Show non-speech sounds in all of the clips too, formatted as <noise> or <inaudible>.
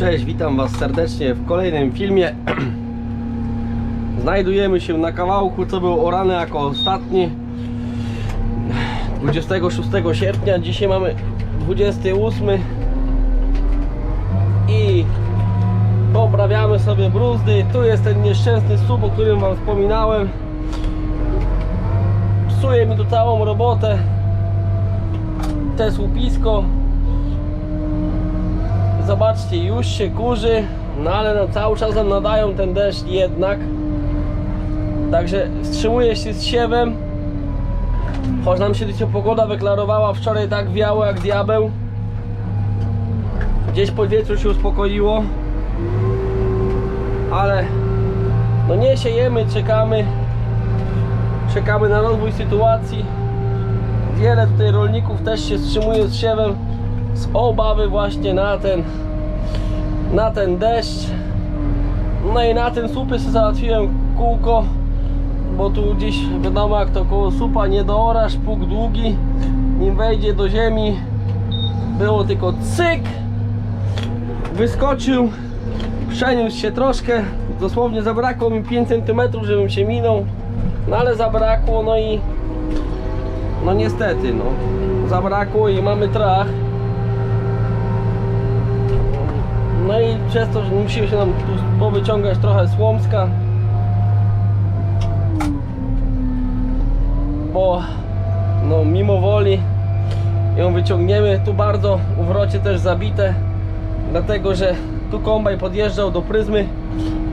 Cześć, witam Was serdecznie w kolejnym filmie. <clears throat> Znajdujemy się na kawałku, co był orany jako ostatni 26 sierpnia. Dzisiaj mamy 28 i poprawiamy sobie bruzdy. Tu jest ten nieszczęsny słup, o którym Wam wspominałem. Psuje mi tu całą robotę. Te słupisko Zobaczcie, już się kurzy, no ale no, cały czas nam nadają ten deszcz jednak. Także wstrzymuje się z siewem. Choć nam się dzisiaj pogoda wyklarowała, wczoraj tak wiało jak diabeł. Gdzieś po wieczu się uspokoiło. Ale no nie siejemy, czekamy. Czekamy na rozwój sytuacji. Wiele tutaj rolników też się wstrzymuje z siewem z obawy właśnie na ten na ten deszcz. No i na ten słupy sobie załatwiłem kółko bo tu gdzieś wiadomo jak to koło słupa nie doorasz, pług długi. Nim wejdzie do ziemi było tylko cyk. Wyskoczył przeniósł się troszkę. Dosłownie zabrakło mi 5 cm żebym się minął. No ale zabrakło no i no niestety no. Zabrakło i mamy trach No i przez to, musimy się nam tu powyciągać trochę słomska Bo no mimo woli ją wyciągniemy. Tu bardzo u wrocie też zabite Dlatego, że tu kombaj podjeżdżał do pryzmy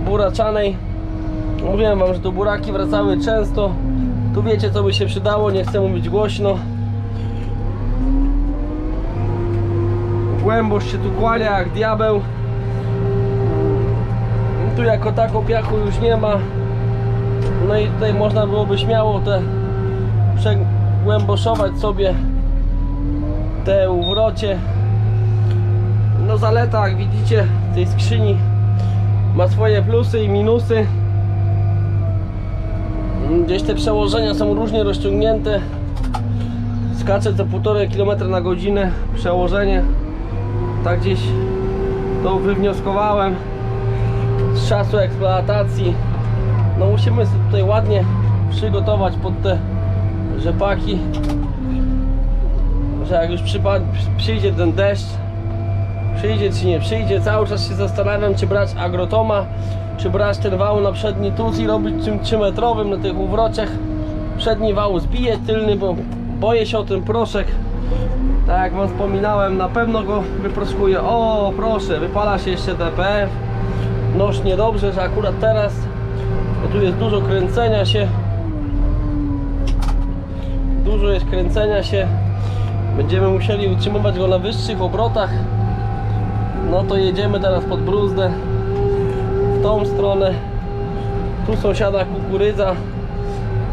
buraczanej. Mówiłem wam, że tu buraki wracały często. Tu wiecie co by się przydało, nie chcę mówić głośno. Głębość się tu kłania jak diabeł tu jako tako piachu już nie ma. No i tutaj można byłoby śmiało te przegłęboszować sobie te uwrocie. No zaleta jak widzicie tej skrzyni ma swoje plusy i minusy. Gdzieś te przełożenia są różnie rozciągnięte. Skacze co 1,5 km na godzinę przełożenie. Tak gdzieś to wywnioskowałem z czasu eksploatacji no musimy sobie tutaj ładnie przygotować pod te rzepaki że jak już przyjdzie ten deszcz przyjdzie czy nie przyjdzie cały czas się zastanawiam czy brać agrotoma czy brać ten wał na przedni tuz i robić czym 3 metrowym na tych uwrociach przedni wał zbije tylny bo boję się o ten proszek. Tak jak wam wspominałem na pewno go wyproskuję. O proszę wypala się jeszcze DPF noż niedobrze, że akurat teraz bo tu jest dużo kręcenia się. Dużo jest kręcenia się. Będziemy musieli utrzymywać go na wyższych obrotach. No to jedziemy teraz pod bruzdę w tą stronę. Tu sąsiada kukurydza.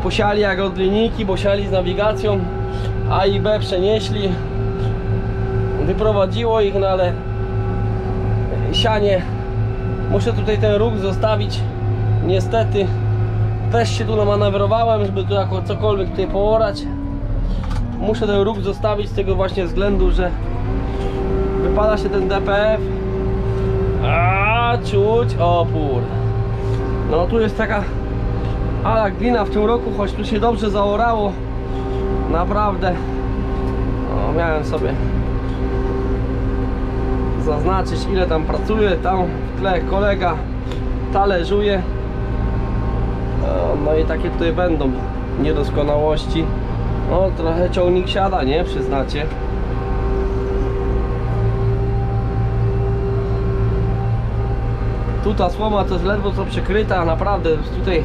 Posiali jak od linijki, bo siali z nawigacją A i B przenieśli. Wyprowadziło ich, no ale sianie Muszę tutaj ten róg zostawić. Niestety też się tu namanewrowałem, żeby tu jako cokolwiek tutaj poorać. Muszę ten róg zostawić z tego właśnie względu, że wypada się ten DPF. A czuć opór. No tu jest taka ala glina w tym roku, choć tu się dobrze zaorało. Naprawdę. O, miałem sobie zaznaczyć ile tam pracuje. Tam w tle kolega talerzuje. No i takie tutaj będą niedoskonałości. No trochę ciągnik siada nie? Przyznacie. Tu ta słoma to jest ledwo co przykryta naprawdę tutaj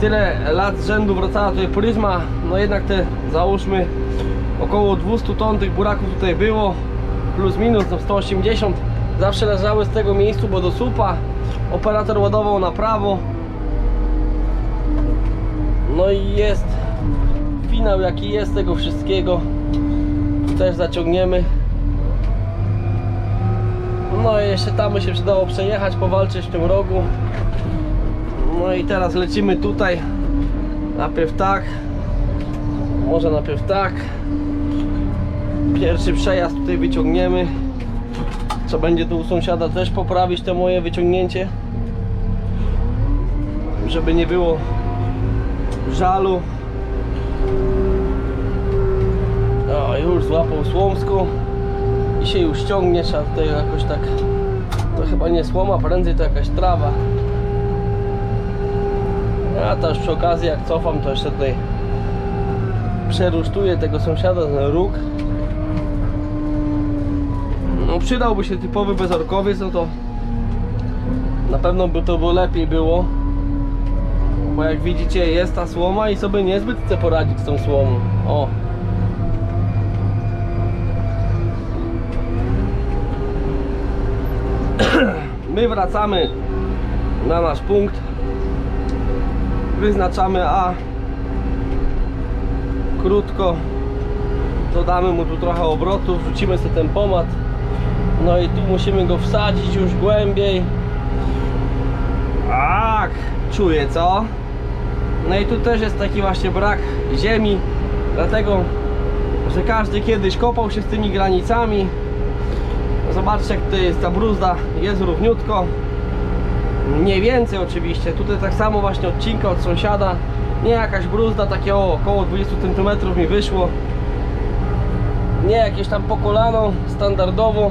tyle lat z rzędu wracała tutaj pryzma. No jednak te załóżmy około 200 ton tych buraków tutaj było plus minus no 180 zawsze leżały z tego miejscu, bo do słupa operator ładował na prawo. No i jest finał jaki jest tego wszystkiego. Też zaciągniemy. No i jeszcze tam by się przydało przejechać, powalczyć w tym rogu. No i teraz lecimy tutaj. Najpierw tak. Może najpierw tak pierwszy przejazd tutaj wyciągniemy Trzeba będzie tu u sąsiada też poprawić te moje wyciągnięcie. Żeby nie było żalu. O, już złapał słomską i się już ciągnie, trzeba tutaj jakoś tak to chyba nie słoma, prędzej to jakaś trawa ja też przy okazji jak cofam to jeszcze tutaj przerusztuję tego sąsiada ten róg no przydałby się typowy bezorkowiec no to na pewno by to było lepiej było bo jak widzicie jest ta słoma i sobie niezbyt chce poradzić z tą słomą o <clears throat> My wracamy na nasz punkt. Wyznaczamy A. Krótko. Dodamy mu tu trochę obrotów, wrzucimy sobie ten pomad. No i tu musimy go wsadzić już głębiej. Tak, czuję co? No i tu też jest taki właśnie brak ziemi, dlatego, że każdy kiedyś kopał się z tymi granicami. Zobaczcie jak tutaj jest ta bruzda, jest równiutko. Mniej więcej oczywiście, tutaj tak samo właśnie odcinka od sąsiada. Nie jakaś bruzda, takie o, około 20 cm mi wyszło. Nie jakieś tam po kolano, standardowo,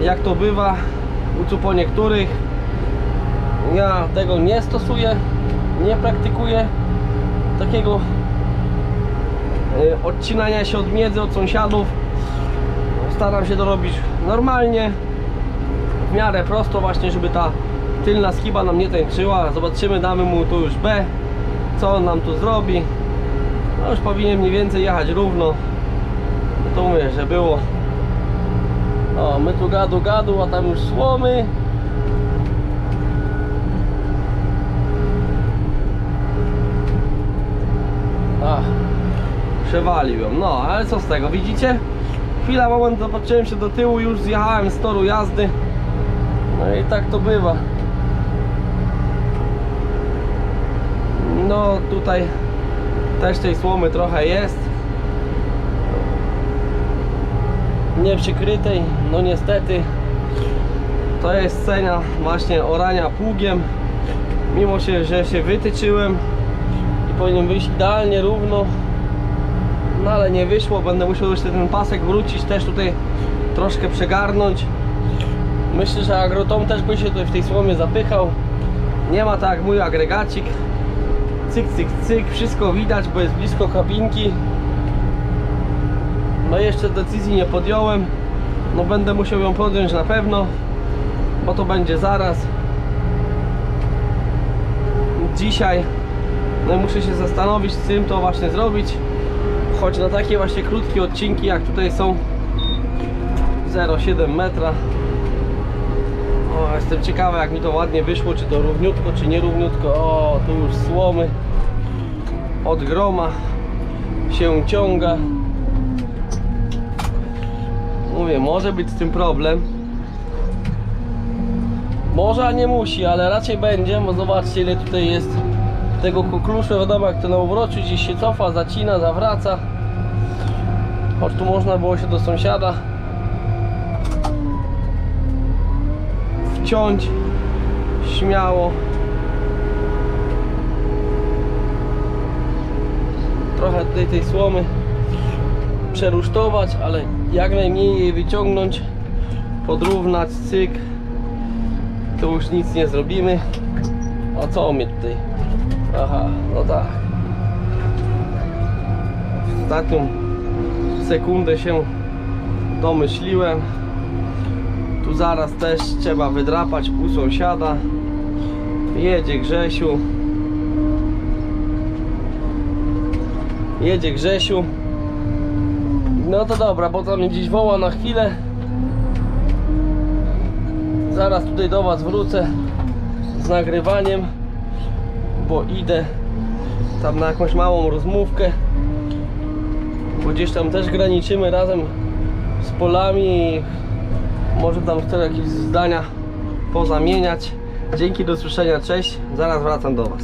jak to bywa u po niektórych. Ja tego nie stosuję, nie praktykuję takiego e, odcinania się od miedzy, od sąsiadów. Staram się to robić normalnie w miarę prosto właśnie, żeby ta tylna skiba nam nie tańczyła. Zobaczymy, damy mu tu już B co on nam tu zrobi. No już powinien mniej więcej jechać równo. No to mówię, że było o, my tu gadu gadu, a tam już słomy Ach, przewalił ją, no ale co z tego, widzicie? Chwila, moment, zobaczyłem się do tyłu, już zjechałem z toru jazdy. No i tak to bywa. No tutaj też tej słomy trochę jest. Nie przykrytej, no niestety. To jest cena właśnie orania pługiem. Mimo się, że się wytyczyłem i powinien wyjść idealnie równo, no ale nie wyszło, będę musiał jeszcze ten pasek wrócić, też tutaj troszkę przegarnąć. Myślę, że agrotom też by się tutaj w tej słomie zapychał. Nie ma tak jak mój agregacik. Cyk, cyk, cyk, wszystko widać, bo jest blisko kabinki. No jeszcze decyzji nie podjąłem. No będę musiał ją podjąć na pewno, bo to będzie zaraz. Dzisiaj no muszę się zastanowić, z czym to właśnie zrobić. Choć na takie właśnie krótkie odcinki jak tutaj są 0,7 metra. O, jestem ciekawy jak mi to ładnie wyszło czy to równiutko czy nie równiutko o tu już słomy. Od groma się ciąga mówię może być z tym problem. Może, a nie musi, ale raczej będzie, bo zobaczcie ile tutaj jest tego kokluszu, wiadomo jak to na uwroczu gdzieś się cofa, zacina, zawraca. Choć tu można było się do sąsiada wciąć śmiało. Trochę tutaj tej słomy przerusztować, ale jak najmniej jej wyciągnąć podrównać, cyk. To już nic nie zrobimy. A co mnie tutaj? Aha, no tak. W ostatnią sekundę się domyśliłem. Tu zaraz też trzeba wydrapać u sąsiada. Jedzie Grzesiu. Jedzie Grzesiu no to dobra, bo tam mnie gdzieś woła na chwilę. Zaraz tutaj do was wrócę z nagrywaniem bo idę tam na jakąś małą rozmówkę bo gdzieś tam też graniczymy razem z polami może tam chcę jakieś zdania pozamieniać. Dzięki do słyszenia, cześć zaraz wracam do was